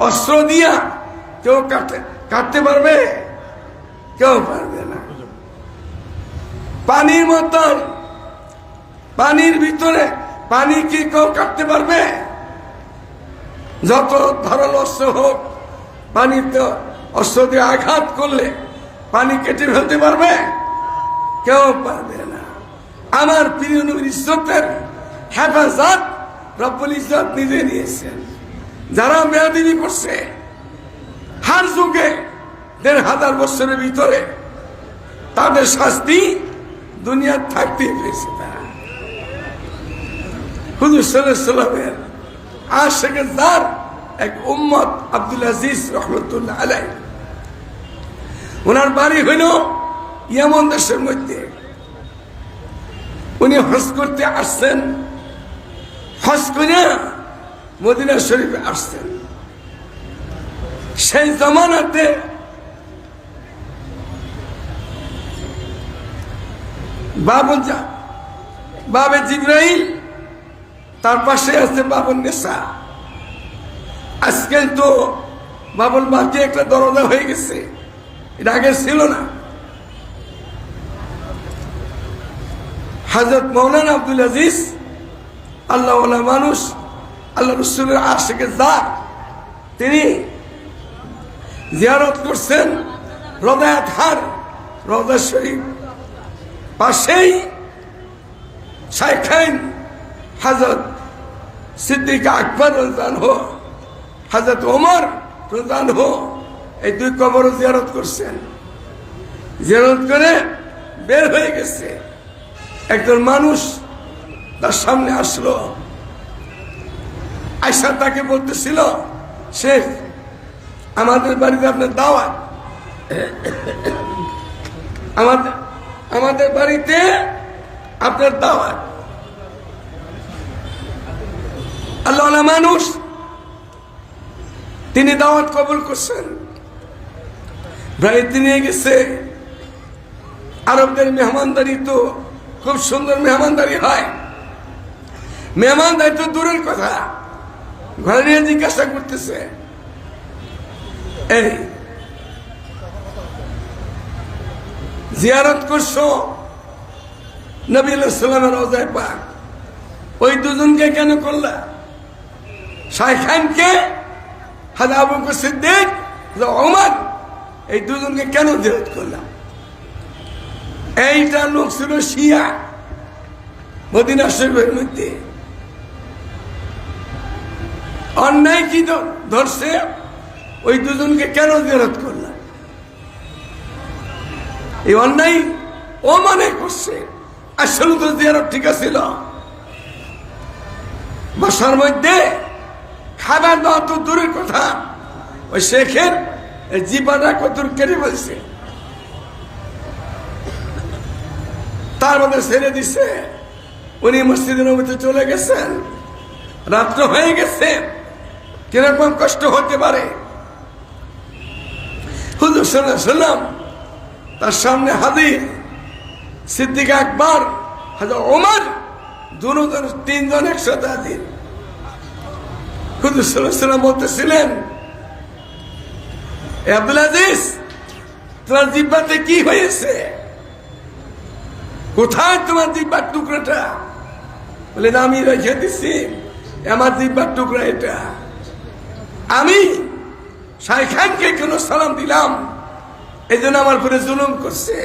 অস্ত্র দিয়া কেউ কাটতে কাটতে পারবে? কেউ পারবে না। পানির মতন পানির ভিতরে পানি কি কেউ কাটতে পারবে? যত ধরল অস্ত্র হোক পানিতে অস্ত্র দিয়ে আঘাত করলে পানি কেটে ফেলতে পারবে? কেউ পারবে না। আমার প্রিয় নবীর ইজ্জতের হেফাজত রব্বুল ইজ্জত নিজে নিয়েছেন। যারা মেয়াদিনী করছে, হার যুগে দেড় হাজার বছরের ভিতরে তাদের শাস্তি দুনিয়ার থাকতেই পেয়েছে দার এক আব্দুল আলাই বাড়ি দেশের মধ্যে। উনি করতে আসছেন। মদিনা শরীফে আসছেন সেই জমানাতে বাবন যা বাবে জিব্রাইল, তার পাশে আছে বাবন নেশা আজকাল তো বাবুল বাকি একটা দরজা হয়ে গেছে। এটা আগে ছিল না। হাজরত মৌলানা আব্দুল আজিজ আল্লাহ মানুষ আল্লাহ রসুলের আশেকে যার, তিনি জিয়ারত করছেন রদায়াত হার, রদা শরীফ। পাশেই শাইখাইন হাজরত সিদ্দিক আকবর রোজান হো হাজরত ওমর রোজান হো এই দুই কবর জিয়ারত করছেন। জিয়ারত করে বের হয়ে গেছে। একজন মানুষ তার সামনে আসলো। আয়সা তাকে বলতেছিল, শেখ, আমাদের বাড়িতে আপনার দাওয়াত। আমাদের আমাদের বাড়িতে আপনার দাওয়াত। আল্লাহ মানুষ, তিনি দাওয়াত কবুল করছেন। বাড়িতে নিয়ে গেছে। আরবদের মেহমানদারি তো খুব সুন্দর মেহমানদারি হয়। মেহমানদারি তো দূরের কথা। ঘরে নিয়ে জিজ্ঞাসা করতেছে এই জিয়ারত করছ নবী সালামের রোজায় পাক ওই দুজনকে কেন করলা? শাইখানকে হাজা আবু বকর সিদ্দিক? এই দুজনকে কেন জিয়ারত করলাম এইটা লোক ছিল শিয়া, মদিনা শরীফের মধ্যে। অন্যায় কি ধরছে? ওই দুজনকে কেন জিয়ারত করলাম এই অন্যায় ও মানে করছে। আসলে তো জিয়ারত ঠিক ছিল বাসার মধ্যে খাবার দেওয়া তো দূরের কথা। ওই শেখের জীবনটা কত কেটে বলছে তার মধ্যে ছেড়ে দিছে। উনি মসজিদের মধ্যে চলে গেছেন। রাত্র হয়ে গেছে। কীরকম কষ্ট হতে পারে? হুজুর সাল্লাম তার সামনে হাজির। সিদ্দিক আকবর হাজার ওমর দুজন তিনজন একসাথে হাজির। হুজুর বলতেছিলেন, "এ আব্দুল আজিজ, তোমার জিব্বাতে কি হয়েছে? কোথায় তোমার জিব্বার টুকরাটা? বলে, না, আমি রেখে দিচ্ছি আমার জিব্বার টুকরা এটা। আমি শাইখানকে কেন সালাম দিলাম এই জন্য আমার উপরে জুলুম করছে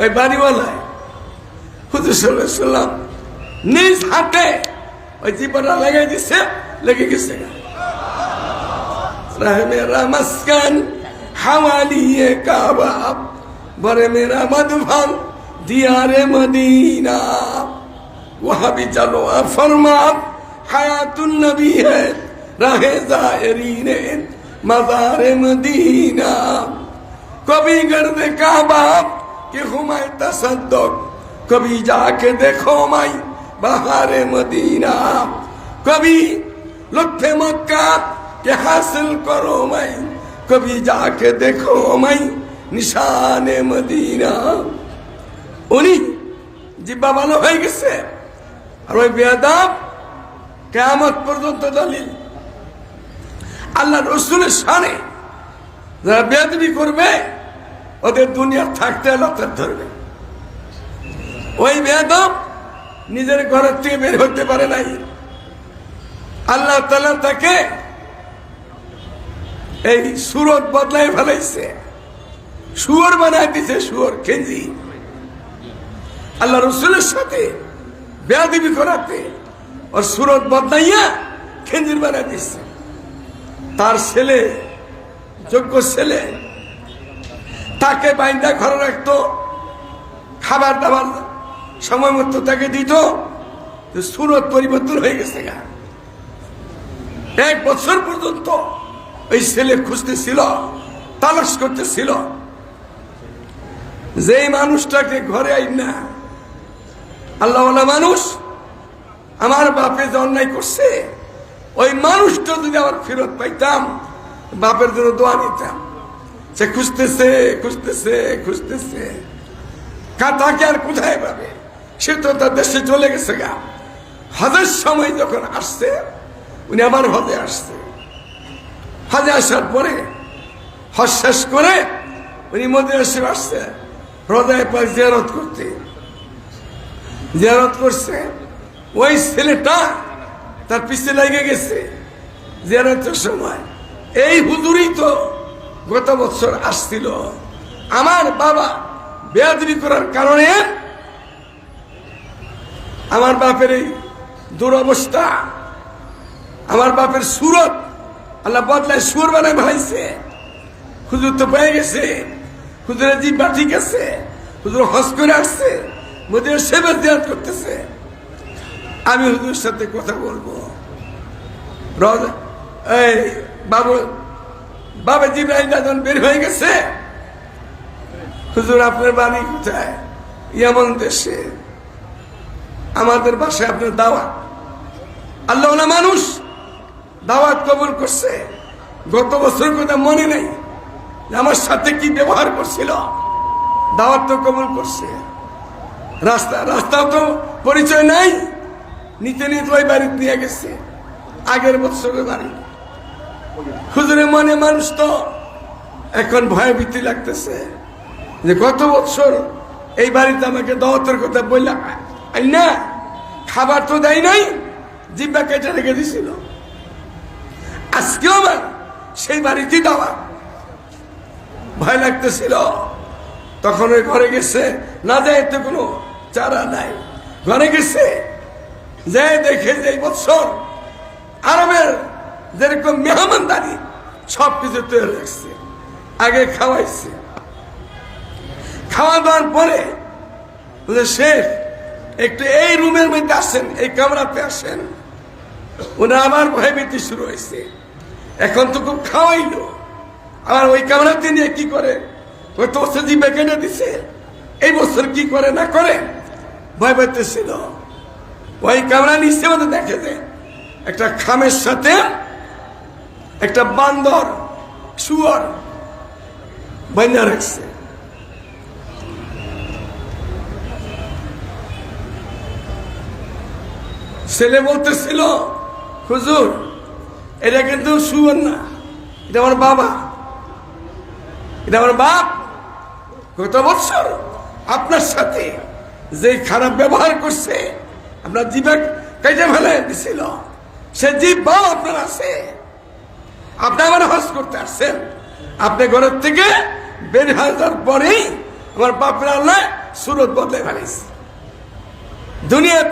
ওই বাড়িওয়ালায় হুজুর সাল্লাহ সাল্লাম নিজ হাতে ওই জিব্বাটা লাগাই দিচ্ছে লেগে গেছে रह मेरा मस्कन हवाली काबा बरे मेरा मधुबन दियारे मदीना वहां भी चलो फरमा हयातुन नबी है রাহে জায়রিন মাজারে মদিনা কবি গর্দে কাবাব কে হুমায় তসদ্দক কবি যাকে দেখো মাই বাহারে মদিনা কবি লক্ষ্যে মক্কা কে হাসিল করো মাই কবি যাকে দেখো মাই নিশানে মদিনা উনি জিব্বা ভালো হয়ে গেছে আর ওই বেদাব কেমত পর্যন্ত দলিল আল্লাহ রসুলের সানে যারা বেদবি করবে, ওদের দুনিয়া থাকতে লতার ধরবে। ওই বেদম নিজের ঘরের থেকে বের হতে পারে নাই। আল্লাহ তালা তাকে এই সুরত বদলাই ফেলাইছে। শুয়োর বানায় দিছে, শুয়োর কেজি আল্লাহ রসুলের সাথে বেয়াদিবি করাতে ওর সুরত বদলাইয়া খেঞ্জির বানায় দিচ্ছে তার ছেলে, যোগ্য ছেলে, তাকে বাইন্দা ঘরে রাখতো, খাবার দাবার সময় মতো তাকে দিত সুরত পরিবর্তন হয়ে গেছে গা। এক বছর পর্যন্ত ওই ছেলে খুঁজতেছিল, তালাশ করতেছিল যে মানুষটাকে ঘরে আই না আল্লাহ মানুষ আমার বাপে যে অন্যায় করছে ওই মানুষটা যদি আমার ফেরত পাইতাম, বাপের জন্য দোয়া নিতাম। সে খুঁজতেছে খুঁজতেছে খুঁজতেছে। কাতাকে আর কোথায় পাবে? সে তো তার দেশে চলে গেছে গা। হজের সময় যখন আসছে, উনি আমার হজে আসছে। হজে আসার পরে, হজ শেষ করে উনি মদিনা শরীফ আসছে হৃদয় পাক জিয়ারত করতে। জিয়ারত করছে। ওই ছেলেটা তার পিছে লেগে গেছে। জিয়ারতের সময়। এই হুজুরই তো গত বছর আসছিল। আমার বাবা বেয়াদবি করার কারণে আমার বাপের এই দুরবস্থা, আমার বাপের সুরত আল্লাহ বদলায় সুর বানায় ভাইছে হুজুর তো পেয়ে গেছে। হুজুরের জিব্বা ঠিক আছে। হুজুর হস করে আসছে। মোদের সেবার দেয়াত করতেছে। আমি হুজুর সাথে কথা বলব। এই, বাবু, বাবা জিব্রাহিম যখন বের হয়ে গেছে, হুজুর আপনার বাড়ি কোথায়? ইয়ামন দেশে। আমাদের বাসায় আপনার দাওয়াত। আল্লাহ মানুষ দাওয়াত কবুল করছে। গত বছর কথা মনে নেই আমার সাথে কি ব্যবহার করছিল। দাওয়াত তো কবুল করছে। রাস্তা রাস্তাও তো পরিচয় নাই। নিতে নিতে ওই বাড়িতে নিয়ে গেছে। আগের বছরের বাড়ি। হুজুরের মনে মানুষ তো এখন ভয় ভীতি লাগতেছে যে গত বছর এই বাড়িতে আমাকে দাওয়াতের কথা বললাম আই না, খাবার তো দেয় নাই, জিব্বা কেটে রেখে দিছিল। আজকেও আবার সেই বাড়িতে দাওয়া। ভয় লাগতেছিল। তখন ওই ঘরে গেছে, না যায় তো কোনো চারা নাই। ঘরে গেছে যে দেখে যে বছর আরবের যেরকম মেহমানদারি, সব কিছু তৈরি রাখছে, আগে খাওয়াইছে। খাওয়া দাওয়ার পরে শেখ একটু এই রুমের মধ্যে আসেন, এই কামরাতে আসেন ওনার আবার ভয়ভীতি শুরু হয়েছে। এখন তো খুব খাওয়াইলো। আবার ওই কামরাতে নিয়ে কি করে? ওই তো বছর জিবে দিছে। এই বছর কি করে না করে? ভয় পেতেছিল ওই কামরা নিচে মতো দেখে যে একটা খামের সাথে একটা বান্দর, শুয়ার বান্যা রাখছে। ছেলে বলতেছিল, হুজুর, এটা কিন্তু শুয়ার না, এটা আমার বাবা। এটা আমার বাপ। গত বছর আপনার সাথে যে খারাপ ব্যবহার করছে আপনার জীবে কেটে ফেলে দিছিল। সে জীব বাও আপনার আছে। আপনি আমার হজ করতে আসছেন। আপনি ঘরের থেকে বের যাওয়ার পরেই আমার বাপের আল্লাহ সুরত বদলে ফেলেছে। দুনিয়াতে